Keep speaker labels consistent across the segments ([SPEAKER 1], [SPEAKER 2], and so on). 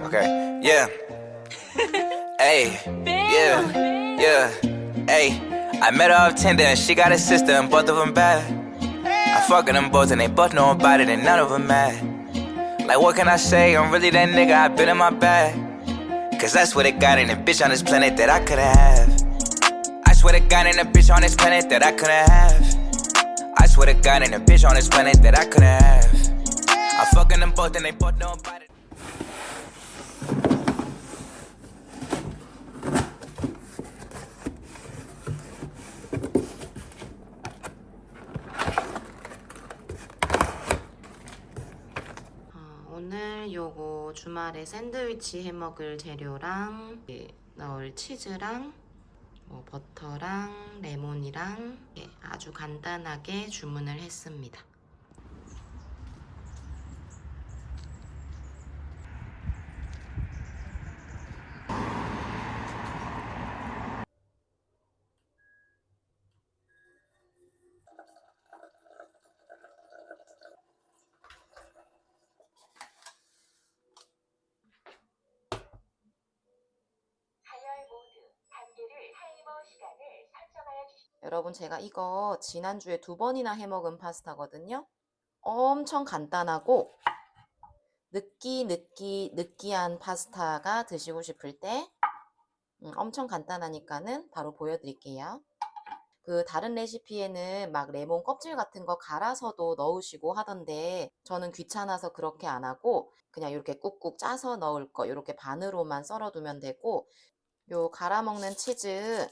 [SPEAKER 1] Okay. Yeah. Hey. Yeah. Yeah. Hey. I met her off Tinder and she got a sister and both of them bad. I fucking them both and they both know about it and none of them mad. Like what can I say? I'm really that nigga. I been in my bag. Cause that's what it got in a bitch on this planet that I coulda have. I swear to God, ain't a bitch on this planet that I coulda have. I swear to God, ain't a bitch on this planet that I coulda have. I'm fucking them both and they both know about it.
[SPEAKER 2] 주말에 샌드위치 해 먹을 재료랑 예, 넣을 치즈랑 뭐 버터랑 레몬이랑 예, 아주 간단하게 주문을 했습니다.
[SPEAKER 3] 다이얼 모드 단계를 타이머 시간을 설정하
[SPEAKER 2] 여러분 제가 이거 지난주에 두 번이나 해 먹은 파스타거든요. 엄청 간단하고 느끼 느끼 느끼한 파스타가 드시고 싶을 때 음, 엄청 간단하니까는 바로 보여드릴게요. 그 다른 레시피에는 막 레몬 껍질 같은 거 갈아서도 넣으시고 하던데 저는 귀찮아서 그렇게 안 하고 그냥 이렇게 꾹꾹 짜서 넣을 거 이렇게 반으로만 썰어두면 되고 요 갈아 먹는 치즈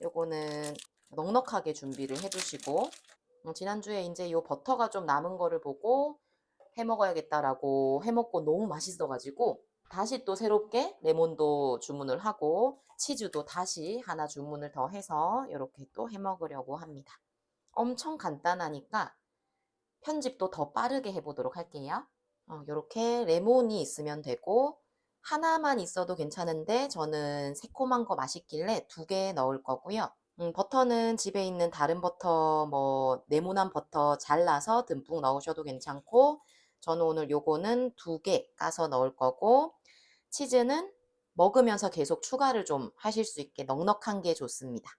[SPEAKER 2] 요거는 넉넉하게 준비를 해두시고 어, 지난주에 이제 요 버터가 좀 남은 거를 보고 해 먹어야겠다라고 해 먹고 너무 맛있어가지고 다시 또 새롭게 레몬도 주문을 하고 치즈도 다시 하나 주문을 더 해서 이렇게 또 해 먹으려고 합니다. 엄청 간단하니까 편집도 더 빠르게 해보도록 할게요. 이렇게 레몬이 있으면 되고 하나만 있어도 괜찮은데 저는 새콤한 거 맛있길래 두 개 넣을 거고요. 음, 버터는 집에 있는 다른 버터, 뭐 네모난 버터 잘라서 듬뿍 넣으셔도 괜찮고 저는 오늘 요거는 두 개 까서 넣을 거고 치즈는 먹으면서 계속 추가를 좀 하실 수 있게 넉넉한 게 좋습니다.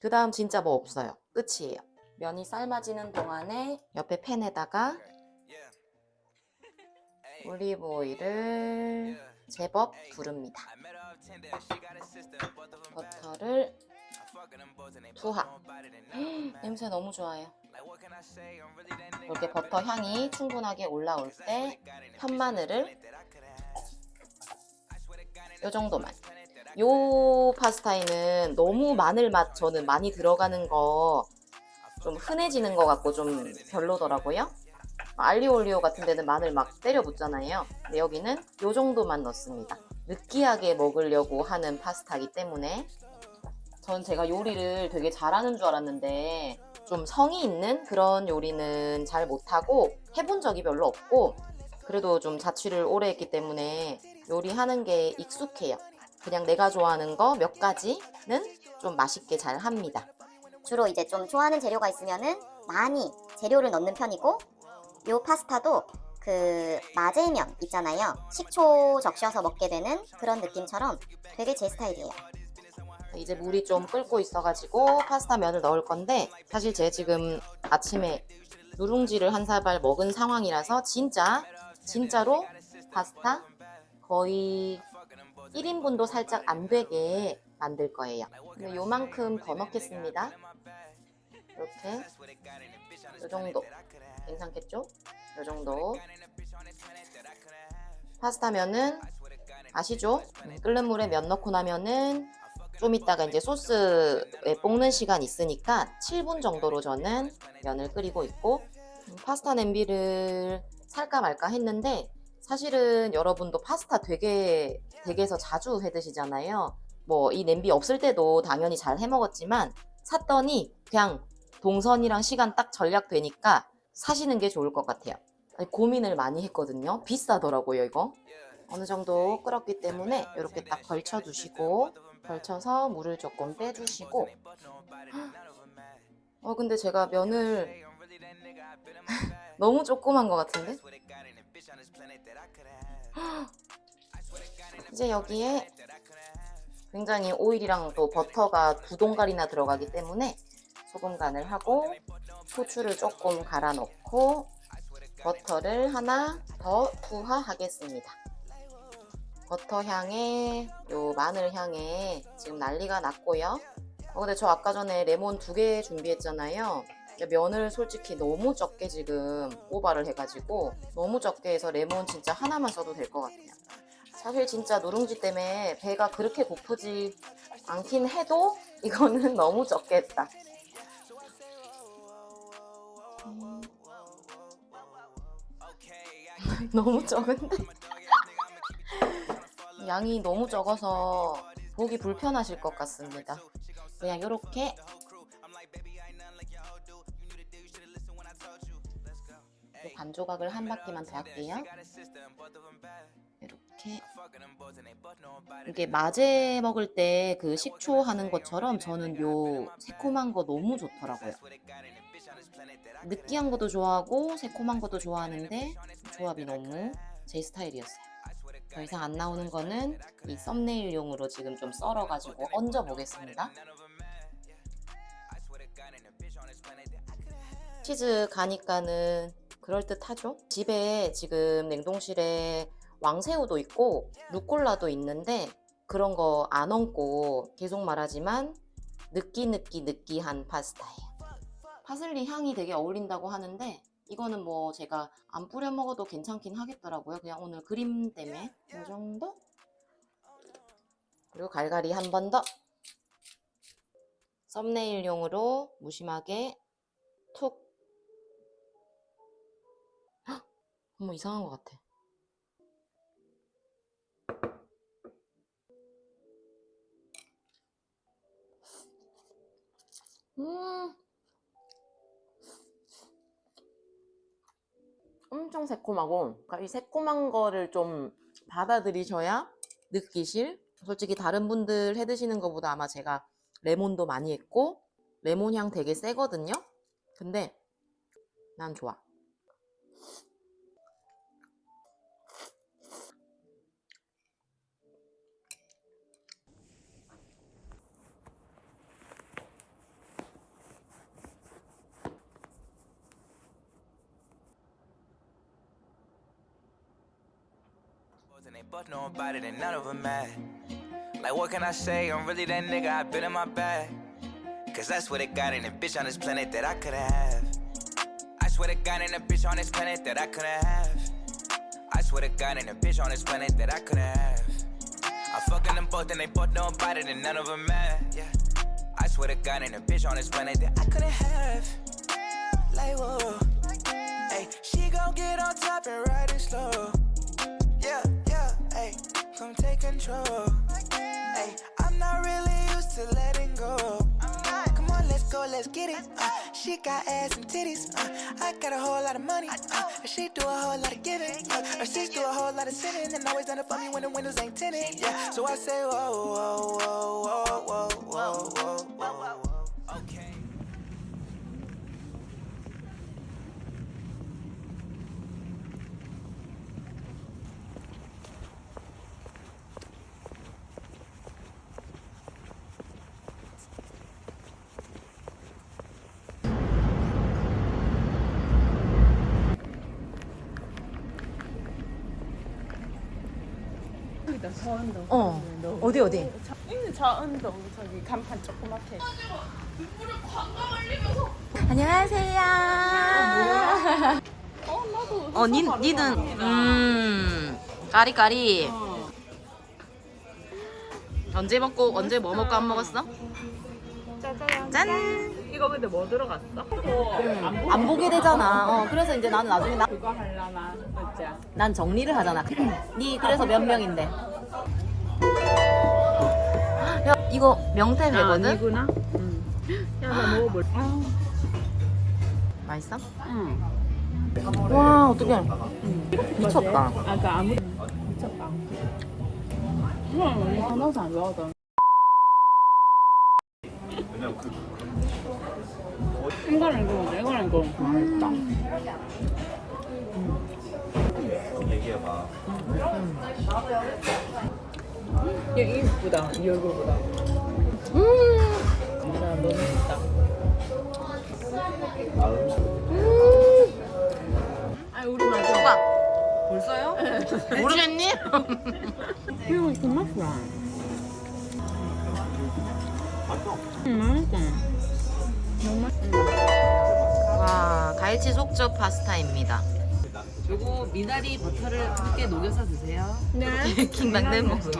[SPEAKER 2] 그 다음 진짜 뭐 없어요. 끝이에요. 면이 삶아지는 동안에 옆에 팬에다가. 올리브 오일을 제법
[SPEAKER 1] bad.
[SPEAKER 2] 버터를
[SPEAKER 1] Mad.
[SPEAKER 2] 냄새 너무 좋아요. 이렇게 버터 향이 충분하게 올라올 때 편마늘을 요 정도만. 요 파스타에는 너무 마늘 맛 저는 많이 들어가는 거 좀 흔해지는 것 같고 좀 별로더라고요. 알리오 올리오 같은 데는 마늘 막 때려 붓잖아요. 근데 여기는 요 정도만 넣습니다. 느끼하게 먹으려고 하는 파스타이기 때문에 전 제가 요리를 되게 잘하는 줄 알았는데 좀 성의 있는 그런 요리는 잘 못하고 해본 적이 별로 없고 그래도 좀 자취를 오래 했기 때문에 요리하는 게 익숙해요. 그냥 내가 좋아하는 거 몇 가지는 좀 맛있게 잘 합니다.
[SPEAKER 4] 주로 이제 좀 좋아하는 재료가 있으면은 많이 재료를 넣는 편이고 요 파스타도 그 마제면 있잖아요. 식초 적셔서 먹게 되는 그런 느낌처럼 되게 제 스타일이에요.
[SPEAKER 2] 이제 물이 좀 끓고 있어가지고 파스타 면을 넣을 건데 사실 제가 지금 아침에 누룽지를 한 사발 먹은 상황이라서 진짜 진짜로 파스타 거의 1인분도 살짝 안 되게 만들 거예요. 요만큼 더 넣겠습니다. 이렇게 요 정도 괜찮겠죠? 요 정도 파스타면은 아시죠? 음, 끓는 물에 면 넣고 나면은 좀 이따가 이제 소스에 볶는 시간 있으니까 7분 정도로 저는 면을 끓이고 있고 음, 파스타 냄비를 살까 말까 했는데 사실은 여러분도 파스타 되게 댁에서 자주 해 드시잖아요. 뭐 이 냄비 없을 때도 당연히 잘 해 먹었지만 샀더니 그냥 동선이랑 시간 딱 절약되니까 사시는 게 좋을 것 같아요. 고민을 많이 했거든요. 비싸더라고요, 이거. 어느 정도 끓었기 때문에 이렇게 딱 걸쳐 두시고 걸쳐서 물을 조금 빼주시고 어 근데 제가 면을 너무 조그만 것 같은데 이제 여기에 굉장히 오일이랑 또 버터가 두 동갈이나 들어가기 때문에 소금 간을 하고 후추를 조금 갈아 넣고 버터를 하나 더 투하하겠습니다. 버터 향에 요 마늘 향에 지금 난리가 났고요. 어, 근데 저 아까 전에 레몬 두 개 준비했잖아요. 면을 솔직히 너무 적게 지금 오바를 해가지고 너무 적게 해서 레몬 진짜 하나만 써도 될 것 같아요. 사실 진짜 누룽지 때문에 배가 그렇게 고프지 않긴 해도 이거는 너무 적게 했다. 음. 너무 적은데? 양이 너무 적어서 보기 불편하실 것 같습니다. 그냥 이렇게 반 조각을 한 바퀴만 더 할게요. 이렇게 이게 마제 먹을 때 그 식초 하는 것처럼 저는 요 새콤한 거 너무 좋더라고요. 느끼한 것도 좋아하고 새콤한 것도 좋아하는데 조합이 너무 제 스타일이었어요. 더 이상 안 나오는 거는 이 썸네일용으로 지금 좀 썰어가지고 얹어 보겠습니다. 치즈 가니까는 그럴듯하죠? 집에 지금 냉동실에 왕새우도 있고 루꼴라도 있는데 그런 거 안 얹고 계속 말하지만 느끼느끼 느끼한 파스타예요. 파슬리 향이 되게 어울린다고 하는데 이거는 뭐 제가 안 뿌려 먹어도 괜찮긴 하겠더라고요. 그냥 오늘 그림 때문에 이 정도? 그리고 갈갈이 한 번 더. 썸네일용으로 무심하게 툭. 헉! 어머 이상한 것 같아. 음. 엄청 새콤하고 그러니까 이 새콤한 거를 좀 받아들이셔야 느끼실. 솔직히 다른 분들 해 드시는 것보다 아마 제가 레몬도 많이 했고 레몬 향 되게 세거든요? 근데 난 좋아
[SPEAKER 1] Both know about it and none of them mad. Like, what can I say? I'm really that nigga, I've been in my bag. Cause that's what it got in a bitch on this planet that I couldn't have. I swear to God, ain't a bitch on this planet that I couldn't have. I swear to God, ain't a bitch on this planet that I couldn't have. I'm fucking them both and they both know about it and none of them mad. Yeah. I swear to God, ain't a bitch on this planet that I couldn't have. Like, whoa. Hey, she gon' get on top and ride it slow. Hey, come take control. Hey, I'm not really used to letting go. Uh, come on, let's go, let's get it. Uh, she got ass and titties. Uh, I got a whole lot of money. Uh, she do a whole lot of giving. Uh, her sis do a whole lot of sinning. And always done it for me when the windows ain't tinted. Yeah, so I say, whoa, whoa, whoa, whoa, whoa, whoa, whoa.
[SPEAKER 5] 저은동.
[SPEAKER 2] 어. 어디, 어디?
[SPEAKER 5] 있는 저은동 저기 간판 조그맣게.
[SPEAKER 2] 안녕하세요
[SPEAKER 5] 어 나도.
[SPEAKER 2] 어, 니, 니는 음 까리까리
[SPEAKER 5] 어.
[SPEAKER 2] 언제 먹고 언제 뭐 먹고 안 먹었어?
[SPEAKER 5] 짜잔.
[SPEAKER 2] 짠!
[SPEAKER 5] 이거 근데 뭐 들어갔어? 안,
[SPEAKER 2] 안 보게 되잖아. 어, 그래서 이제 나는 나중에 나,
[SPEAKER 5] 그거 할라나 진짜.
[SPEAKER 2] 난 정리를 하잖아. 니 그래서 몇 명인데? 야 이거 명태회거든.
[SPEAKER 5] 아니구나. 응. 야 나 먹어볼. 아,
[SPEAKER 2] 맛있어?
[SPEAKER 5] 응.
[SPEAKER 2] 와 어떡해. 미쳤다.
[SPEAKER 5] 아까 아무 미쳤다. 응. 하나도 안 좋아하던. 이거는 이거, 이거는 이거. 맛있다. 얘 이쁘다. 이 얼굴보다.
[SPEAKER 2] 음.
[SPEAKER 5] 야, 너무 예쁘다. 아, 우리 맞아.
[SPEAKER 2] 오빠 벌써요? 모르겠니?
[SPEAKER 5] 이거 정말 좋아. 응, 맛있다. 정말.
[SPEAKER 2] 와 갈치 속젓 파스타입니다.
[SPEAKER 6] 요거 미나리 버터를 함께 녹여서 드세요.
[SPEAKER 5] 네.
[SPEAKER 2] 킹당 내 목소리.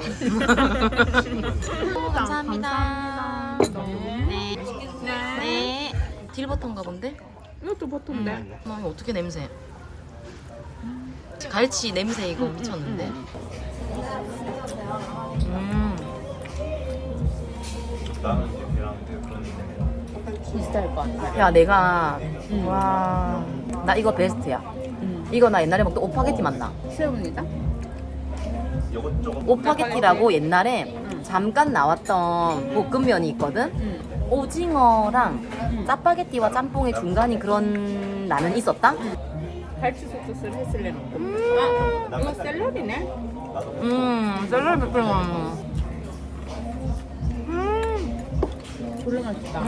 [SPEAKER 2] 감사합니다. 네. 네. 딜버터인가 본데?
[SPEAKER 5] 이것도 버터인데.
[SPEAKER 2] 나 이거 어떻게 냄새? 갈치 냄새 이거 미쳤는데. 음.
[SPEAKER 5] 비슷할 것 같아.
[SPEAKER 2] 야 내가 와. 나 이거 베스트야.
[SPEAKER 5] 응.
[SPEAKER 2] 이거 나 옛날에 먹던 오파게티 맛나.
[SPEAKER 5] 새우입니다.
[SPEAKER 2] 오파게티라고 옛날에 잠깐 나왔던 볶음면이 있거든.
[SPEAKER 5] 응.
[SPEAKER 2] 오징어랑 짜파게티와 짬뽕의 중간인 그런 라면 있었다?
[SPEAKER 5] 갈치 소스를 했을래 놓고. 아, 이거 샐러리네.
[SPEAKER 2] 음, 샐러리 볶음 음,
[SPEAKER 5] 졸라 맛있다.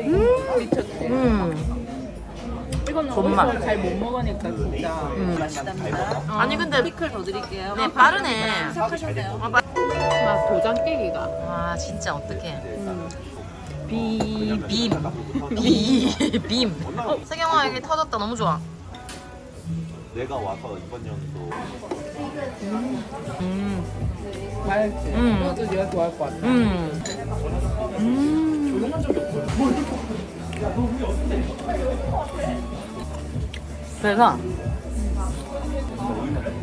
[SPEAKER 2] 음,
[SPEAKER 5] 미쳤지.
[SPEAKER 2] 음.
[SPEAKER 5] 이거는
[SPEAKER 2] 존맛.
[SPEAKER 5] 어디서 잘못 먹으니까 진짜
[SPEAKER 2] 음.
[SPEAKER 6] 맛있답니다.
[SPEAKER 2] 아니 근데
[SPEAKER 6] 피클 더 드릴게요.
[SPEAKER 2] 네 빠르네.
[SPEAKER 6] 시작하셨네요.
[SPEAKER 2] 아, 빠...
[SPEAKER 5] 막 도장 깨기가.
[SPEAKER 2] 와 진짜 어떡해.
[SPEAKER 5] 음.
[SPEAKER 2] 비, 빔. 비, 빔. 어, 세경아 여기 터졌다. 너무 좋아.
[SPEAKER 7] 내가 와서 이번 연도
[SPEAKER 2] 음,
[SPEAKER 5] 맛있지.
[SPEAKER 2] 음.
[SPEAKER 5] 이것도 네가 좋아할 것 같아.
[SPEAKER 2] 음. 음. 그래서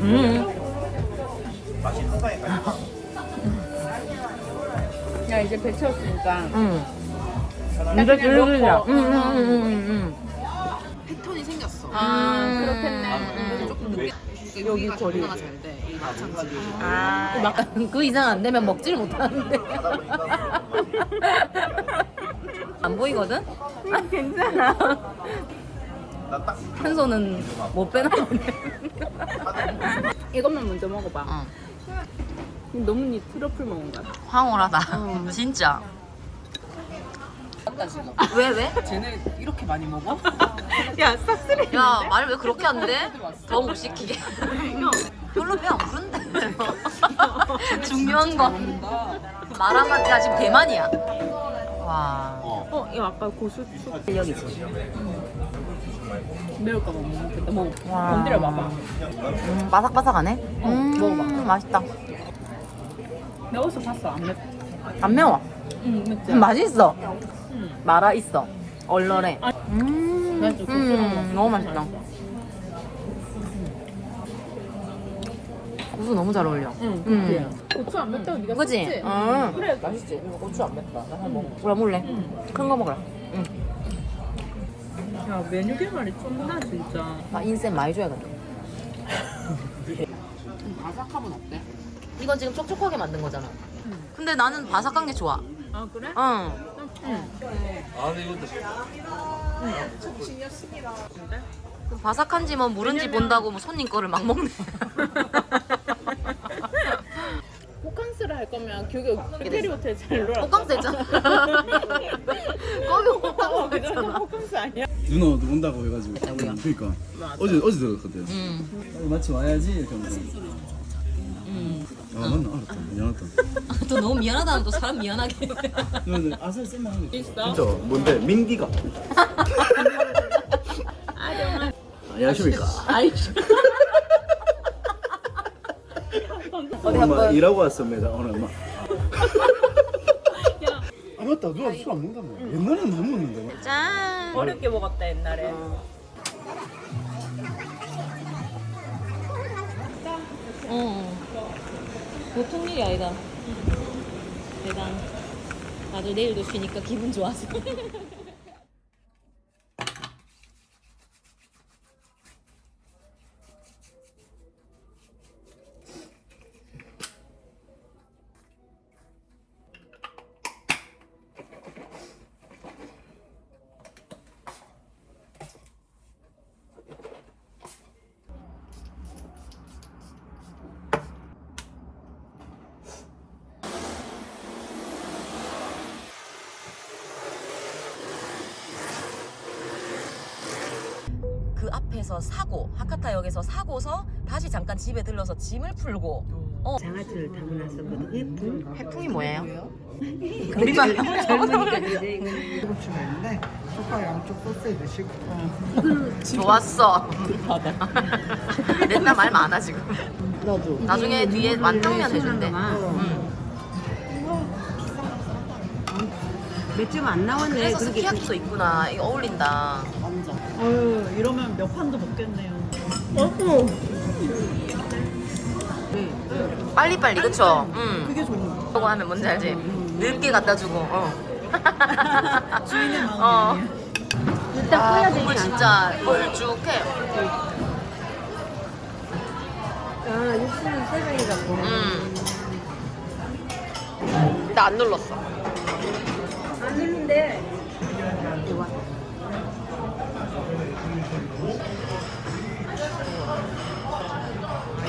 [SPEAKER 2] 음.
[SPEAKER 5] 야 이제 배 채웠으니까
[SPEAKER 2] 음.
[SPEAKER 5] 딱
[SPEAKER 2] 이제.
[SPEAKER 5] 넣고.
[SPEAKER 2] 음, 음, 음, 음, 음.
[SPEAKER 6] 패턴이 생겼어.
[SPEAKER 5] 아
[SPEAKER 2] 음.
[SPEAKER 5] 그렇겠네.
[SPEAKER 2] 음.
[SPEAKER 6] 조금 늦게
[SPEAKER 5] 여기 거리.
[SPEAKER 6] 정리가 잘 돼. 이 마찬가지.
[SPEAKER 2] 아, 막 그 이상 안 되면 먹지를 못하는데. 안 보이거든?
[SPEAKER 5] 괜찮아.
[SPEAKER 2] 한 손은 못 빼나 보네.
[SPEAKER 5] 이것만 먼저 먹어봐.
[SPEAKER 2] 어,
[SPEAKER 5] 너무 니 트러플 먹은 거야.
[SPEAKER 2] 황홀하다. 진짜.
[SPEAKER 6] 맞다 지금.
[SPEAKER 2] 왜, 왜?
[SPEAKER 6] 쟤네 이렇게 많이 먹어?
[SPEAKER 5] 야 싹쓸이.
[SPEAKER 2] 야, 말왜 그렇게 안 돼? 더못 시키게. 별로 배 안 부른데. 중요한 거.
[SPEAKER 6] 먹는다.
[SPEAKER 2] 말 한마디, 야, 지금 대만이야. 와.
[SPEAKER 5] 어 이거 아까 고수추
[SPEAKER 2] 실력이지.
[SPEAKER 5] 매울까 봐못 먹겠다. 먹어.
[SPEAKER 2] 와.
[SPEAKER 5] 건드려 봐봐.
[SPEAKER 2] 음, 바삭바삭하네? 음,
[SPEAKER 5] 먹어봐.
[SPEAKER 2] 맛있다.
[SPEAKER 5] 매워서 봤어 안 맵.
[SPEAKER 2] 안 매워.
[SPEAKER 5] 응 맵지.
[SPEAKER 2] 음, 맛있어.
[SPEAKER 5] 응.
[SPEAKER 2] 말아 있어. 얼얼해. 음,
[SPEAKER 5] 고추랑
[SPEAKER 2] 음,
[SPEAKER 5] 먹으면
[SPEAKER 2] 너무 맛있다. 고수 너무 잘 어울려.
[SPEAKER 5] 응.
[SPEAKER 2] 음.
[SPEAKER 5] 고추 안 맵다고 네가
[SPEAKER 2] 그지?
[SPEAKER 5] 썼지?
[SPEAKER 2] 응.
[SPEAKER 5] 그래 맛있지. 이거 고추 안 맵다. 나 한번 먹어.
[SPEAKER 2] 그래 먹을래?
[SPEAKER 5] 응.
[SPEAKER 2] 큰거 먹으라. 응.
[SPEAKER 5] 야 메뉴 개발이 쩐다 진짜.
[SPEAKER 2] 나 인센 많이 줘야겠다.
[SPEAKER 6] 좀 바삭함은 어때?
[SPEAKER 2] 이건 지금 촉촉하게 만든 거잖아. 근데 나는 바삭한 게 좋아.
[SPEAKER 5] 아 그래?
[SPEAKER 2] 응.
[SPEAKER 5] 응.
[SPEAKER 2] 그 바삭한지 뭐 물은지 본다고 뭐 손님 거를 막 먹네.
[SPEAKER 5] 호캉스를 할 거면 교교 호텔이 호텔 잘 놀아.
[SPEAKER 2] 호캉스 했잖아. 거기 호캉스 했잖아.
[SPEAKER 5] 호캉스 아니야?
[SPEAKER 8] 누나 온다고 해가지고 그러니까 어제 어제 들었거든
[SPEAKER 2] 응.
[SPEAKER 8] 어, 마치 와야지 이렇게 하면서. 아 맞나 알았다 미안하다
[SPEAKER 2] 또 너무 미안하다는 또 사람 미안하게.
[SPEAKER 8] 근데 아살 쓸만한 게
[SPEAKER 5] 있어?
[SPEAKER 8] 진짜 뭔데 민기가. 안녕하십니까
[SPEAKER 2] 아이씨. 어디
[SPEAKER 8] 엄마
[SPEAKER 2] 한번
[SPEAKER 8] 일하고 왔습니다 오늘 아 맞다 누나 술 안 먹는다며 옛날에는 못 먹는데
[SPEAKER 2] 짠.
[SPEAKER 5] 어렵게 먹었다 옛날에.
[SPEAKER 2] 어. 보통 일이 아니다. 대단. 나도 내일도 쉬니까 기분 좋아서. 역에서 사고 하카타역에서 사고서 다시 잠깐 집에 들러서 짐을 풀고 어.
[SPEAKER 6] 장아찌를 담아놨었거든. 해풍.
[SPEAKER 2] 해풍이 뭐예요?
[SPEAKER 6] 우리만 젊으니까 이제
[SPEAKER 9] 고추면인데 소파 양쪽 소스에 드시고
[SPEAKER 2] 좋았어. 냈다 말 많아 지금.
[SPEAKER 6] 너도.
[SPEAKER 2] 나중에 뒤에 완탕면 해준대.
[SPEAKER 6] 몇점 안 나왔네.
[SPEAKER 2] 그래서 스키야키도 있구나. 이거 어울린다.
[SPEAKER 5] 어휴 이러면 몇 판도 먹겠네요.
[SPEAKER 2] 빨리빨리 그쵸? 응.
[SPEAKER 5] 그게 좋은 거.
[SPEAKER 2] 저거 하면 뭔지 알지? 늦게 갖다 주고. 어.
[SPEAKER 5] 주인의 마음이
[SPEAKER 2] 어.
[SPEAKER 5] 아니야.
[SPEAKER 6] 일단
[SPEAKER 2] 아,
[SPEAKER 6] 꺼야
[SPEAKER 2] 국물
[SPEAKER 6] 되지
[SPEAKER 2] 진짜 걸쭉해.
[SPEAKER 6] 아, 육수는 세 병이라고.
[SPEAKER 2] 음. 나 안 눌렀어.
[SPEAKER 6] 안 했는데. 이거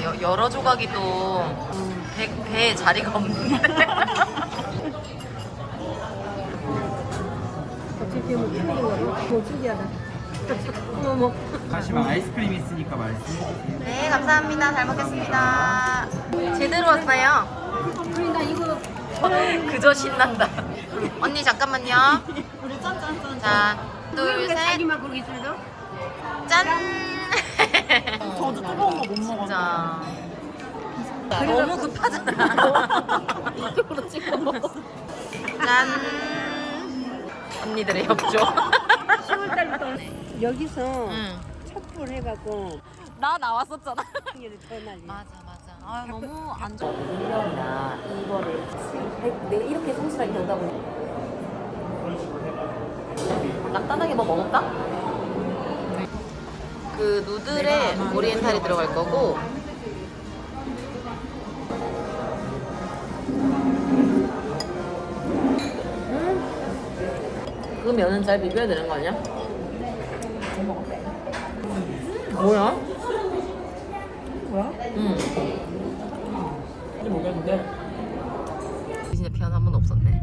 [SPEAKER 2] 여, 여러 조각이 또 배, 배에 자리가 없는데.
[SPEAKER 6] 어떻게 뭐 틀린 거로? 뭐 특이하다. 어머.
[SPEAKER 10] 가시면 아이스크림 있으니까 말씀.
[SPEAKER 2] 네, 감사합니다. 잘 먹겠습니다. 제대로 왔어요.
[SPEAKER 6] 그러니까 이거
[SPEAKER 2] 그저 신난다. 언니 잠깐만요.
[SPEAKER 5] 우리 짠짠짠.
[SPEAKER 2] 자, 둘, 셋,
[SPEAKER 6] 자기만 그러고 있어도?
[SPEAKER 2] 짠.
[SPEAKER 5] 저도 뜨거운 거 못 먹어.
[SPEAKER 2] 진짜. 너무 급하잖아. 이쪽으로 찍어. 짠. 언니들의 협조.
[SPEAKER 6] 10월달부터 여기서
[SPEAKER 2] 응.
[SPEAKER 6] 촛불 해갖고
[SPEAKER 2] 나 나왔었잖아.
[SPEAKER 6] 이를 전화리.
[SPEAKER 2] 맞아 맞아. 아 너무 안 좋아. 1년이나 이거를 내가 이렇게 성실하게 배우다 보니 간단하게 뭐 먹을까? 그 누들에 오리엔탈이 들어갈 거고 그 면은 잘 비벼야 되는 거 아니야? 뭐야? 뭐야? 응.
[SPEAKER 5] 모르겠는데.
[SPEAKER 2] 진짜 피아노 한 번도 없었네.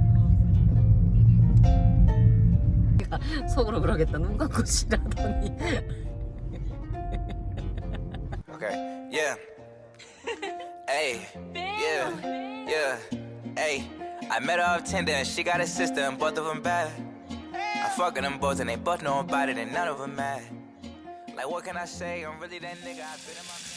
[SPEAKER 2] 내가 속으로 그러겠다. 눈 감고 지라더니.
[SPEAKER 1] Yeah. Hey, yeah, yeah. Hey, I met her off Tinder and she got a sister and both of them bad. I fucking them both and they both know about it and none of them mad. Like, what can I say? I'm really that nigga. I've been in my.